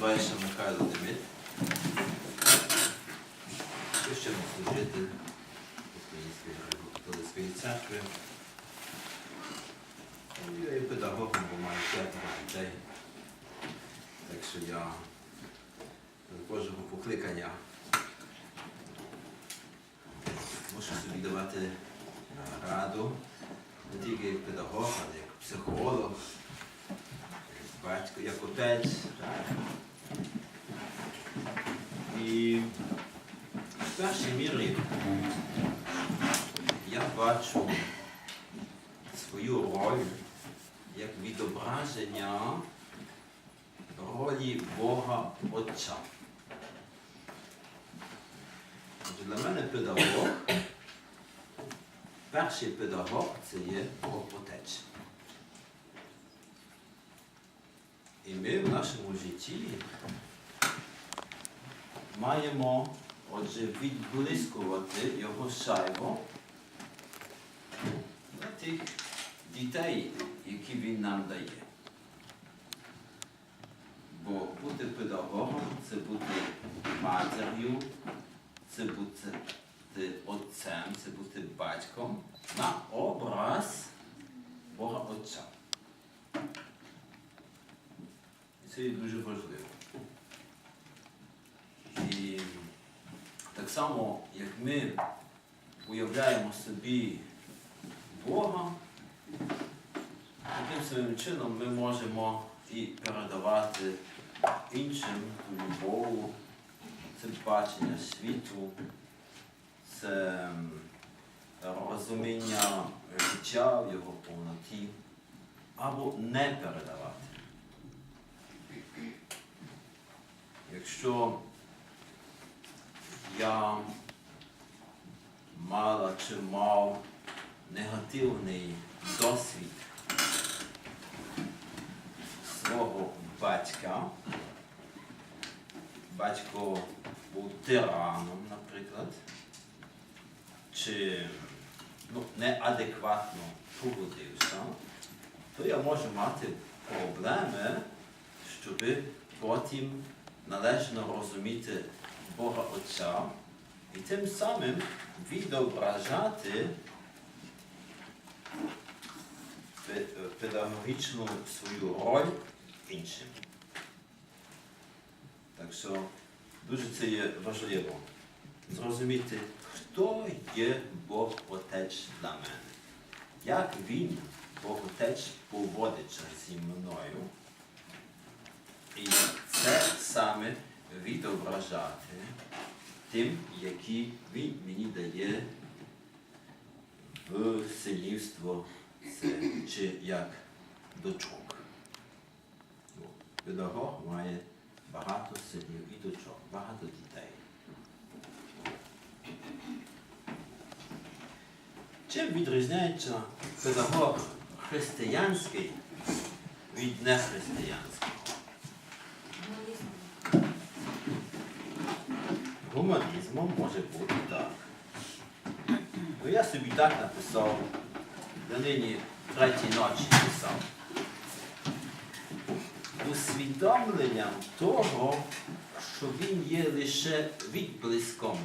називається Михайло Демид. Священний служитель Української католицької церкви. Ну, Я є педагогом, бо маю п'ятеро дітей. Так що я до кожного покликання мушу собі давати раду не тільки як педагог, але як психолог, як батько, як отець. І в першій мірі я бачу свою роль як відображення ролі Бога Отця. Для мене педагог, перший педагог це є Бог Отець. І ми в нашому житті маємо отже відблискувати його шайбу на тих дітей, які він нам дає. Бо бути педагогом це бути матір'ю, це бути отцем, це бути батьком на образ Бога Отця. І це є дуже важливо. І так само, як ми уявляємо собі Бога, таким самим чином ми можемо і передавати іншим ту любов, це бачення світу, це розуміння життя в його повноті, або не передавати. Якщо я мала чи мав негативний досвід свого батька, батько був тираном, наприклад, чи ну, неадекватно поводився, то я можу мати проблеми, щоб потім належно розуміти Бога Отця і тим самим відображати педагогічну свою роль іншим. Так що дуже це є важливо зрозуміти, хто є Бог Отець для мене. Як Він, Бог Отець, поводиться зі мною. І це саме відображати тим, які Він мені дає в синівство чи як дочок. Педагог має багато синів і дочок, багато дітей. Чим відрізняється педагог християнський від нехристиянського? Гуманізмом може бути так. Ну я собі так написав, до нині третій ночі писав. Усвідомленням того, що він є лише відблиском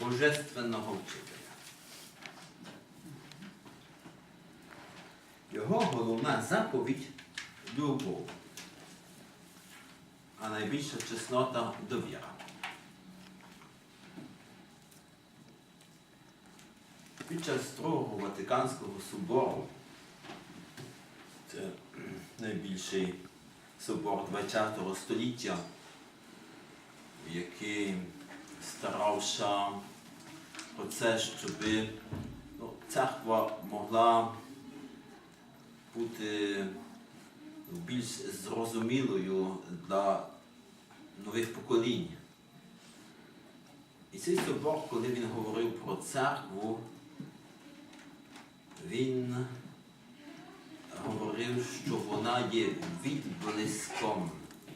Божественного вчителя. Його головна заповідь любов, а найбільша чеснота довіра. Під час Другого Ватиканського собору, це найбільший собор ХХ століття, який старався про це, щоб ну, церква могла бути більш зрозумілою для нових поколінь. І цей собор, коли він говорив про церкву, він говорив, що вона є відблиском,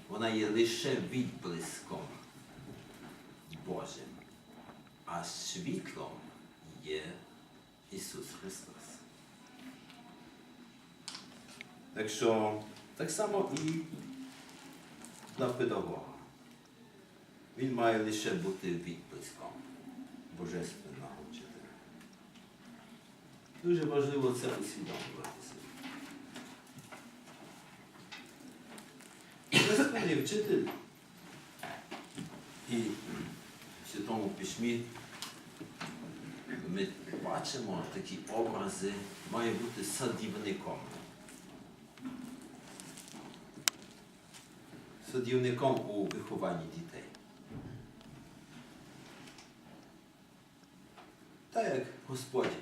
вона є лише відблиском Божим, а світлом є Ісус Христос. Так що так само і на педагога. Він має лише бути відблиском божественного вчителя. Дуже важливо це усвідомлювати. Божественний вчитель і в Святому Письмі ми бачимо такі образи, має бути садівником. Садівником у вихованні дітей. Так як Господь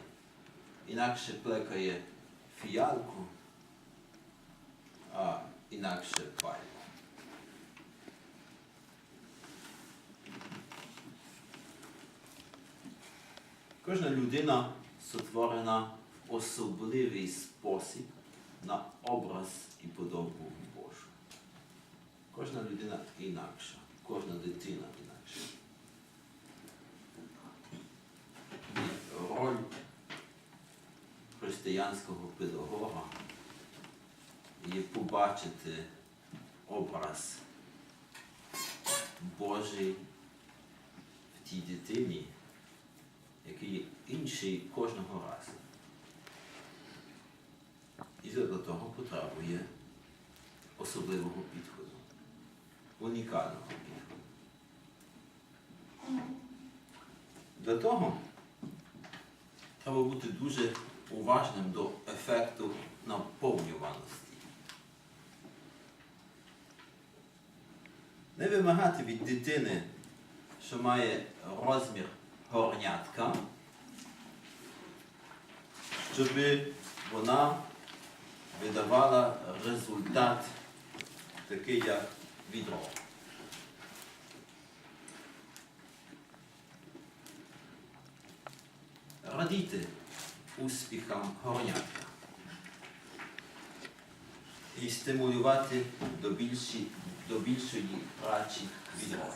інакше плекає фіалку, а інакше пальму. Кожна людина сотворена в особливий спосіб на образ і подобу Божу. Кожна людина інакша, кожна дитина інакша. І роль християнського педагога є побачити образ Божий в тій дитині, який інший кожного разу. І для того потребує особливого підходу, унікального підходу. Для того треба бути дуже уважним до ефекту наповнюваності. Не вимагати від дитини, що має розмір горнятка, щоб вона видавала результат такий, як відро. Радійте успіхам горнятка і стимулювати до, більші, до більшої праці відро.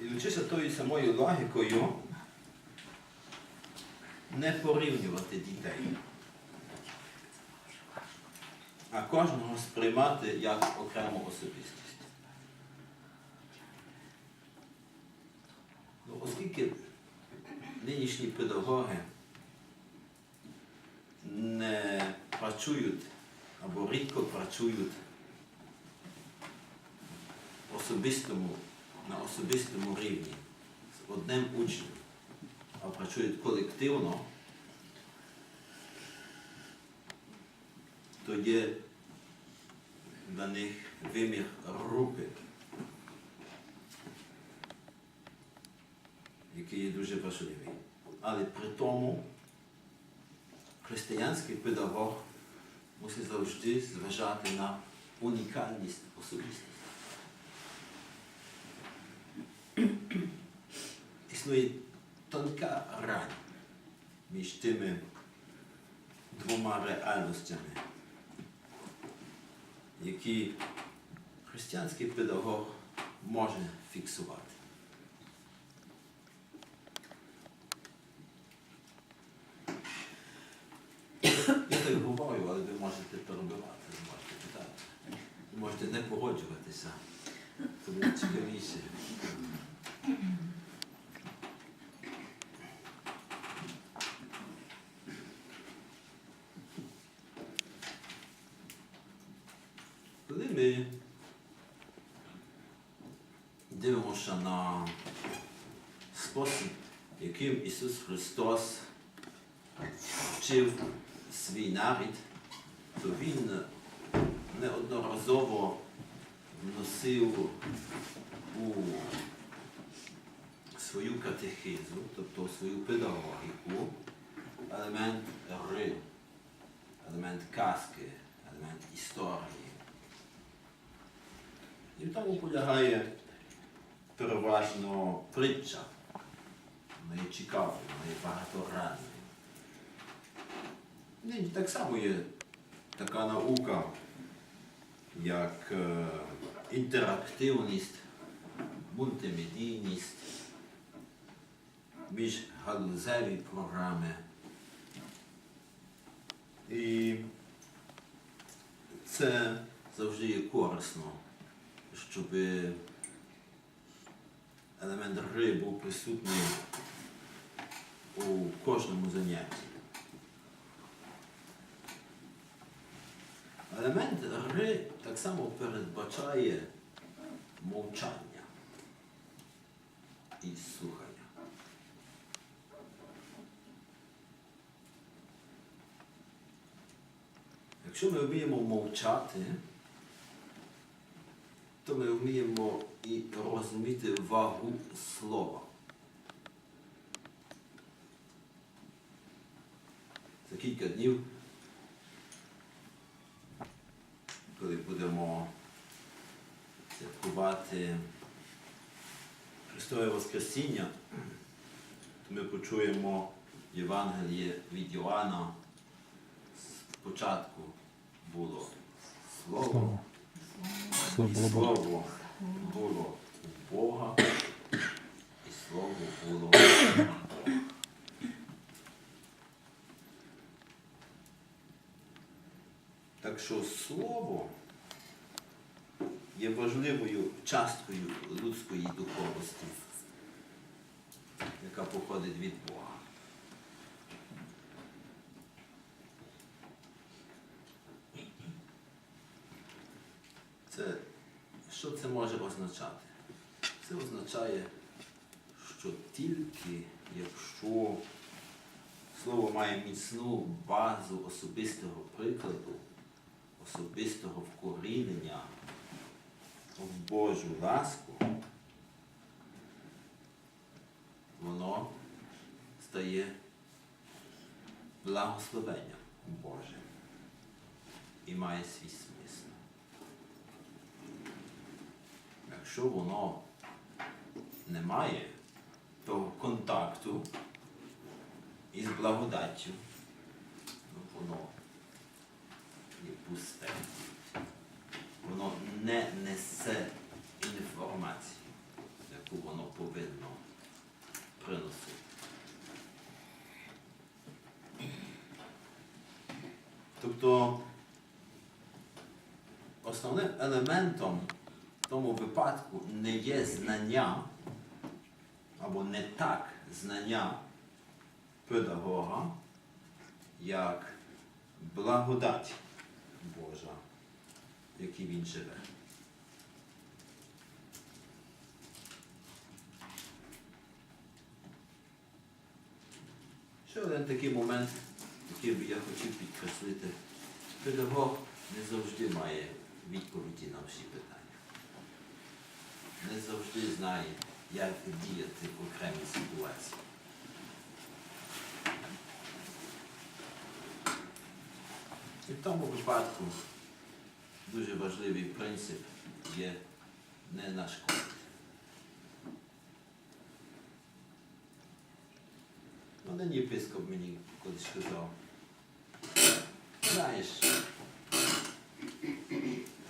І вчися тою самою логікою не порівнювати дітей, а кожного сприймати як окрему особистість. Ну, оскільки нинішні педагоги не працюють або рідко працюють особистому на особистому рівні з одним учнем, а працюють колективно, то є для них вимір групи, який є дуже важливий. Але при тому християнський педагог мусить завжди зважати на унікальність особистості. Існує тонка грань між тими двома реальностями, які християнський педагог може фіксувати. Я так говорю, але ви можете перебивати, ви можете питати. Ви можете не погоджуватися. Це буде цікавіше. Коли ми дивимося на спосіб, яким Ісус Христос вчив свій нарід, то Він неодноразово вносив у свою катехизу, тобто свою педагогіку, елемент гри, елемент казки, елемент історії. І в тому полягає переважно притча. Вона є цікавою, вона є багаторанною. Нині так само є така наука, як е, інтерактивність, мультимедійність, міжгалузеві програми, І це завжди є корисно, щоб елемент гри був присутній у кожному занятті. Елемент гри так само передбачає мовчання і слухання. Якщо ми вміємо мовчати, то ми вміємо і розуміти вагу слова. За кілька днів, коли будемо святкувати Христове Воскресіння, то ми почуємо Євангеліє від Йоанна. Спочатку було Слово, Слово. і Слово було у Бога, і Слово було. Так що Слово є важливою часткою людської духовності, яка походить від Бога. Це, що це може означати? Це означає, що тільки якщо слово має міцну базу особистого прикладу, особистого вкорінення в Божу ласку, воно стає благословенням Божим і має свій смисл. Якщо воно не має того контакту із благодаттю, ну, пусте. Воно не несе інформацію, яку воно повинно приносити. Тобто основним елементом в тому випадку не є знання або не так знання педагога, як благодать Божа, в він живе. Ще один такий момент, який би я хотів підкреслити. Педагог не завжди має відповіді на всі питання. Не завжди знає, як діяти в окремій ситуації. І в тому випадку дуже важливий принцип є не нашкодити. Один єпископ мені колись сказав, знаєш,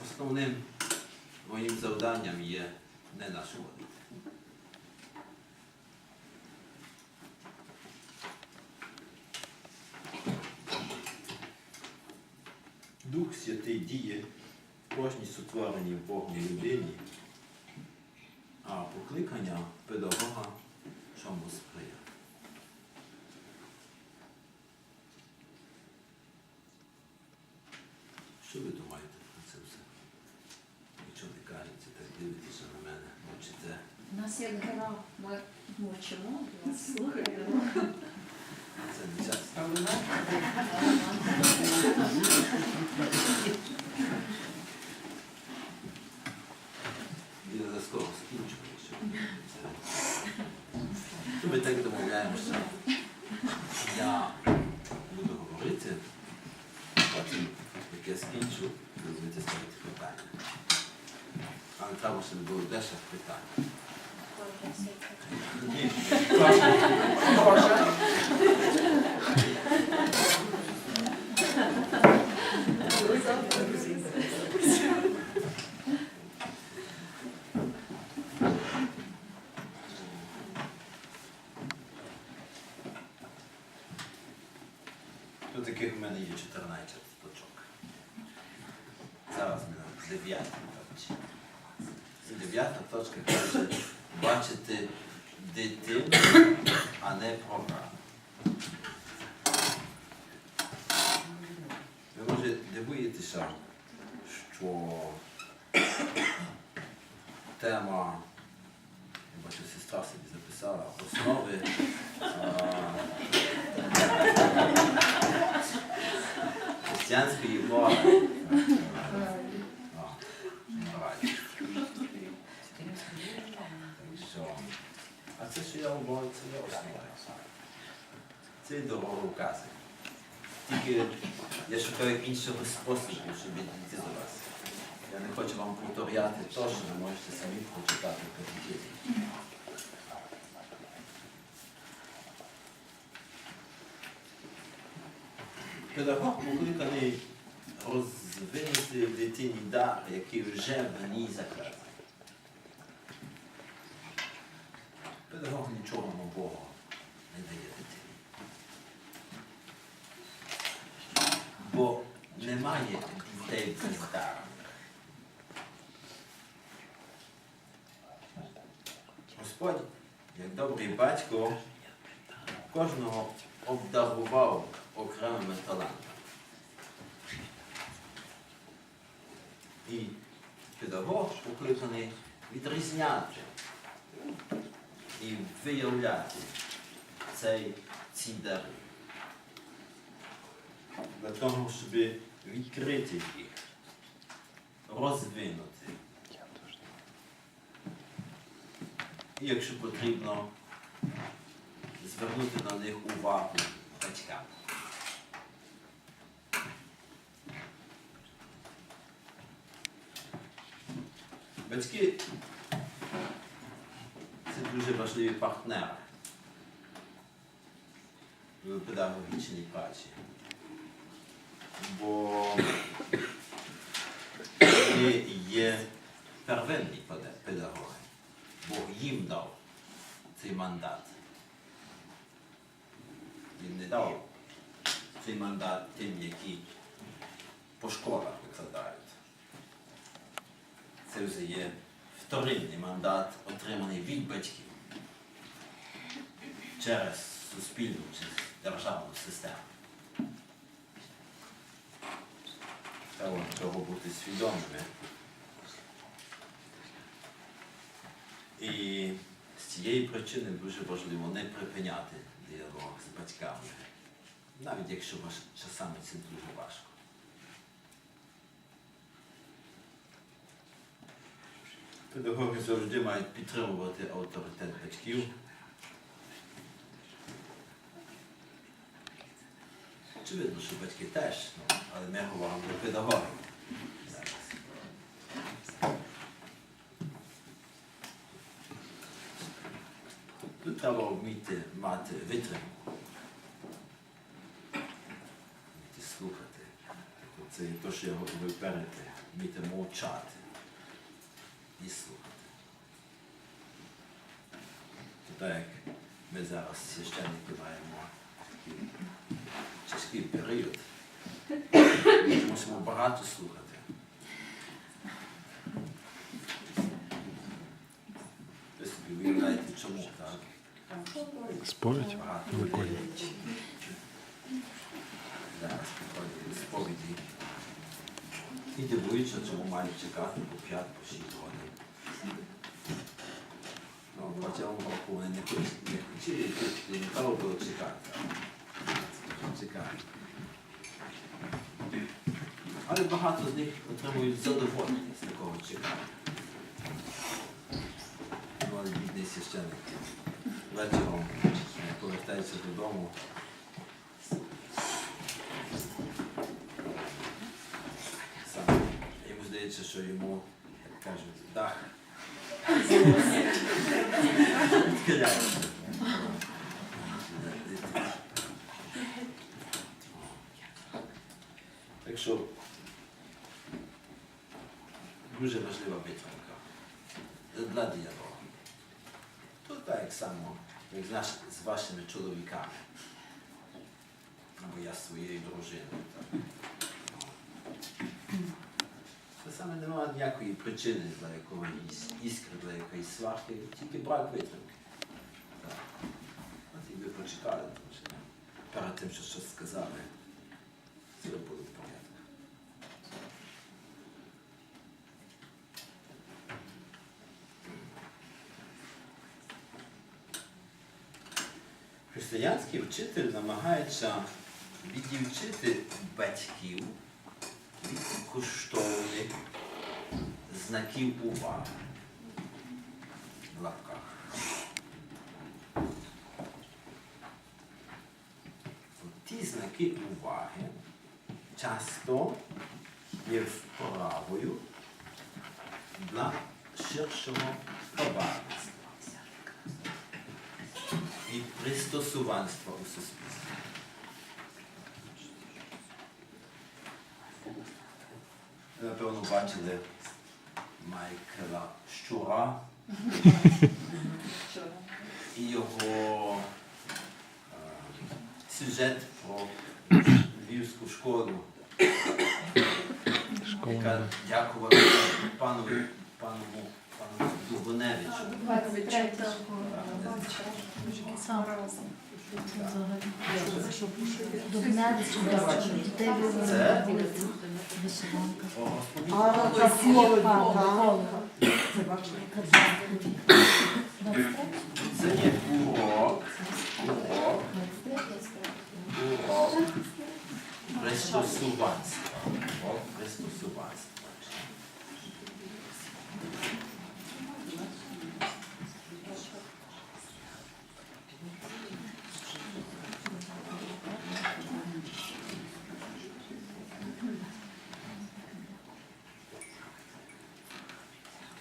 основним моїм завданням є не нашкодити. Дух Святий діє в кожній сотвореній Богом людині, а покликання педагога чому сприяє. Що ви думаєте про це все? Нічого не кажете, так дивитеся на мене, мовчите. У нас як гра, ми мовчимо, слухаємо. Це Я за скоро скінчу. якщо це. То ми так домовляємося. Я буду говорити, потім, як я скінчу, ви ставити питання. Але треба, щоб було дешеве питання. Ні. Ja. Християнської мови. А. Це, що я говорю, це є основа. Це дороговкази. Тільки я шукаю іншого способу, щоб дійти до вас. Я не хочу вам повторяти то, що ви можете самі прочитати в катехізі. Педагог покликаний розвинути в дитині дар, який вже в ній закладений. Педагог нічого нового не дає дитині. Бо немає дітей бездарних. Господь, як добрий батько, кожного обдарував окремими талантами. І педагог покликаний відрізняти і виявляти цей, ці дари. Для того, щоб відкрити їх, розвинути. І якщо потрібно, звернути на них увагу батькам. Батьки це дуже важливі партнери в педагогічній праці. Бо вони є первинні педагоги. Бог їм дав цей мандат. Він не дав цей мандат тим, які по школах викладають. Це вже є вторинний мандат, отриманий від батьків через суспільну чи державну систему. Треба цього бути свідомими. І з цієї причини дуже важливо не припиняти діалог з батьками, навіть якщо часами це дуже важко. Педагоги завжди мають підтримувати авторитет батьків. Очевидно, що батьки теж, ну, але ми говоримо про педагогів. Тут треба вміти мати витримку. Вміти слухати. Це те, що я говорив перед. Вміти мовчати і слухати. Так як ми зараз священники маємо такий тяжкий період, ми мусимо багато слухати. Ви собі уявляєте, чому так? Сповідь Багато людей зараз приходять сповіді і дивуються, чому мають чекати по 5 по 6 годин. Ну, протягом року вони не хотіли, і не треба було чекати. Чекають. Але багато з них отримують задоволення з такого чекання. Ну, бідний священник вечором повертається додому. Сам йому здається, що йому, як кажуть, дах. відхиляється. Так що дуже важлива витримка для діалогу. То так само, як з, наш, з вашими чоловіками. Або я з своїм своєю дружиною. Так. Це саме немає ніякої причини для якоїсь іскри, для якоїсь сварки, тільки брак витримки. Так. От і ви прочитали, тому що перед тим, що щось сказали, все буде в порядку. Християнський вчитель намагається віддівчити батьків від коштовних знаків уваги в лапках. Ті знаки уваги часто є вправою для ширшого товариства і пристосуванства у суспільстві. Напевно, бачили Майкла Щура. І його е, сюжет про львівську школу, яка дякувала пану, пану, пану Дугуневичу. 23 Це? Є урок, урок, урок пристосуванства. Урок пристосуванства.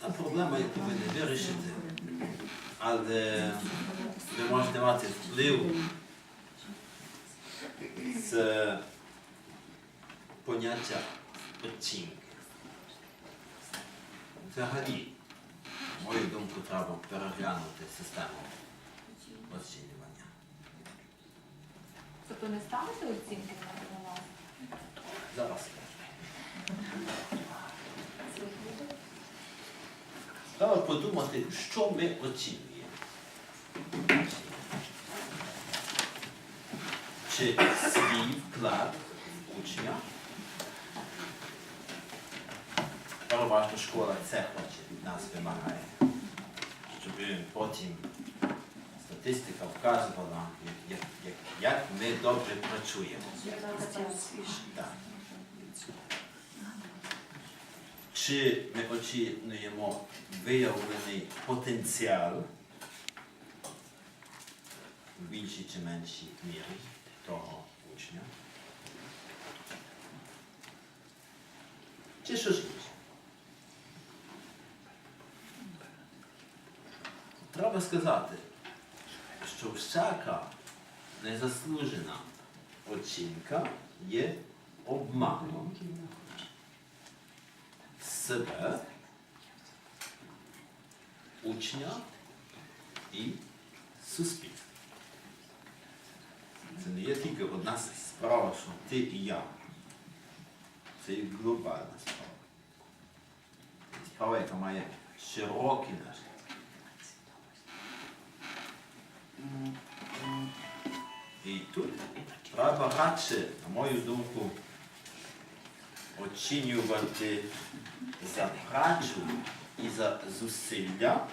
Та проблема, яку ви не вирішите, але ви можете мати вплив з поняття оцінки. Взагалі, на мою думку, треба переглянути систему оцінювання. Тобто не ставити оцінки на вас? Зараз. Треба подумати, що ми оцінюємо. Чи свій вклад учня? Переважно школа це хоче від нас вимагає, щоб потім статистика вказувала, як, як, як ми добре працюємо. Так. Чи ми оцінюємо виявлений потенціал в більшій чи меншій мірі того учня? Чи інше? Треба сказати, що всяка незаслужена оцінка є обманом себе, учня і суспільства. Це не є тільки одна справа, що ти і я. Це є глобальна справа. Справа, яка має широкий нагляд. І тут треба радше, на мою думку, оцінювати за працю і за зусилля,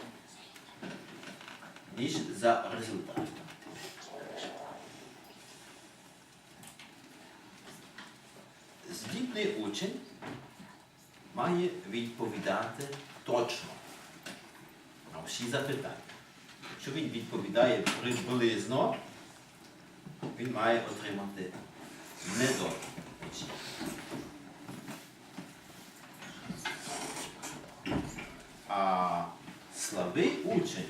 ніж за результат. Здібний учень має відповідати точно на всі запитання. Якщо він відповідає приблизно, він має отримати недобре. А слабий учень,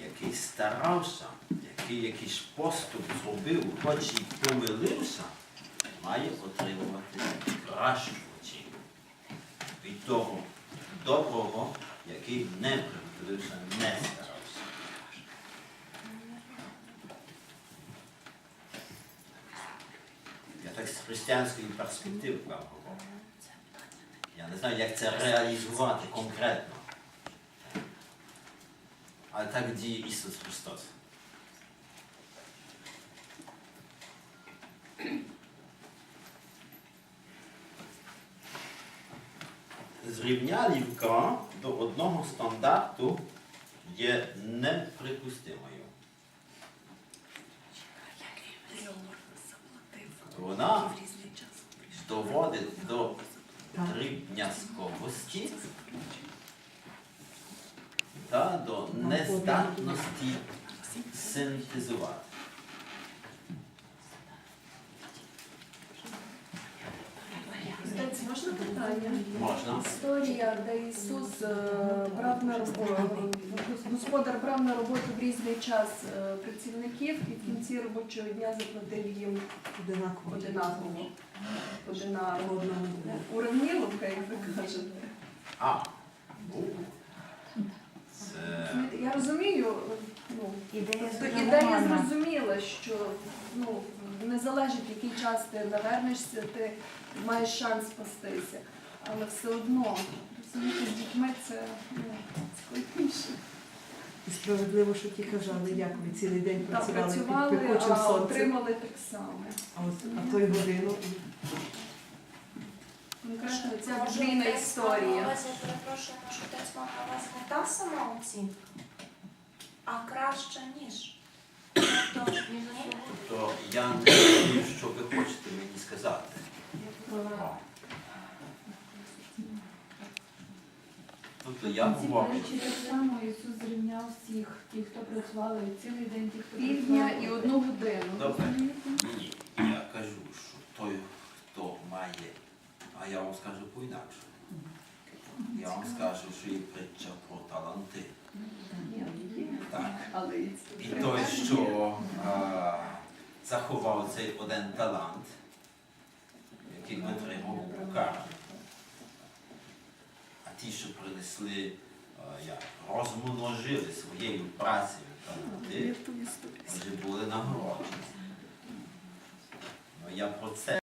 який старався, який якийсь поступ зробив, хоч і помилився, має отримувати кращу оцінку від того доброго, який не примилився, не старався. християнської перспективи прям говорю. Я не знаю, як це реалізувати конкретно. Але так діє Ісус Христос. Зрівнялівка до одного стандарту є неприпустимою. Вона доводить до дрібнязковості та до нездатності синтезувати. Отець, можна питання? Можна? Історія, де Ісус е, брав на роботу, господар брав на роботу в різний час е, працівників і в кінці робочого дня заплатив їм Одинаково. одинаково. Одинаково. Одному. Уравніловка, як ви кажете. А. Це Знаєте, Я розумію, ну, Ідея тобто ідея зрозуміла, що ну, не залежить, який час ти навернешся, ти маєш шанс спастися. Але все одно, розумієте, з дітьми це ну, складніше. І справедливо, що ті казали, як ви цілий день Так, працювали під пекучим а сонцем. отримали так само. А от а той годину Конкретно ця подвійна історія. Я перепрошую, може отець мав на увазі не та сама оцінка, а краще, ніж. Тобто, то я не розумію, що ви хочете мені сказати. Тобто я говорю. Чи так само Ісус зрівняв всіх, ті, хто працювали цілий день, ті, хто Півдня і одну годину. Добре. Ні, я кажу, що той, хто має, а я вам скажу по-інакше. Я вам скажу, що є притча про таланти. Так. Але і той, що заховав цей один талант, який витримав у кармі. А ті, що принесли, як, розмножили своєю працею таланти, вже були нагороджені. Ну, я про це